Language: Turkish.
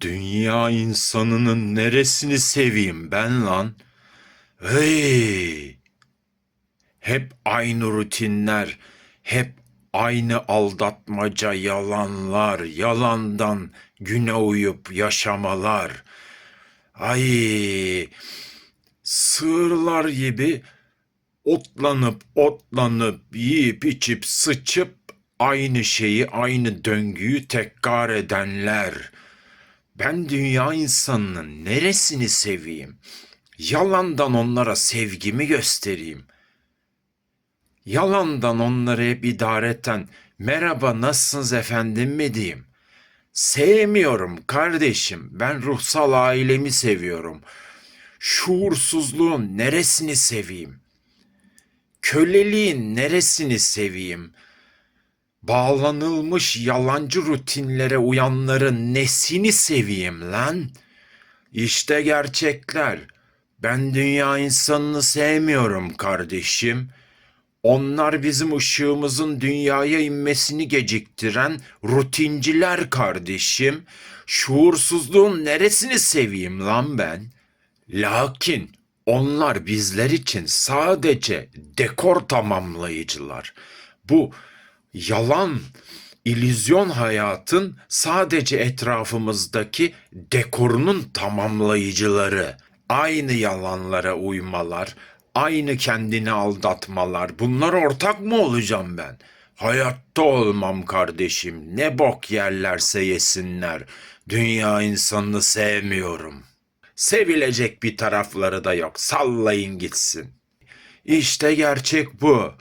Dünya insanının neresini seveyim ben lan? Hey! Hep aynı rutinler, hep aynı aldatmaca, yalanlar, yalandan güne uyup yaşamalar. Ay! Sığırlar gibi otlanıp otlanıp yiyip içip sıçıp aynı şeyi aynı döngüyü tekrar edenler. Ben dünya insanının neresini seveyim? Yalandan onlara sevgimi göstereyim. Yalandan onları hep idareten merhaba nasılsınız efendim mi diyeyim. Sevmiyorum kardeşim. Ben ruhsal ailemi seviyorum. Şuursuzluğun neresini seveyim? Köleliğin neresini seveyim? Bağlanılmış yalancı rutinlere uyanların nesini seveyim lan? İşte gerçekler. Ben dünya insanını sevmiyorum kardeşim. Onlar bizim ışığımızın dünyaya inmesini geciktiren rutinciler kardeşim. Şuursuzluğun neresini seveyim lan ben? Lakin onlar bizler için sadece dekor tamamlayıcılar. Bu yalan, illüzyon hayatın sadece etrafımızdaki dekorunun tamamlayıcıları. Aynı yalanlara uymalar, aynı kendini aldatmalar. Bunlar ortak mı olacağım ben? Hayatta olmam kardeşim. Ne bok yerlerse yesinler. Dünya insanını sevmiyorum. Sevilecek bir tarafları da yok. Sallayın gitsin. İşte gerçek bu.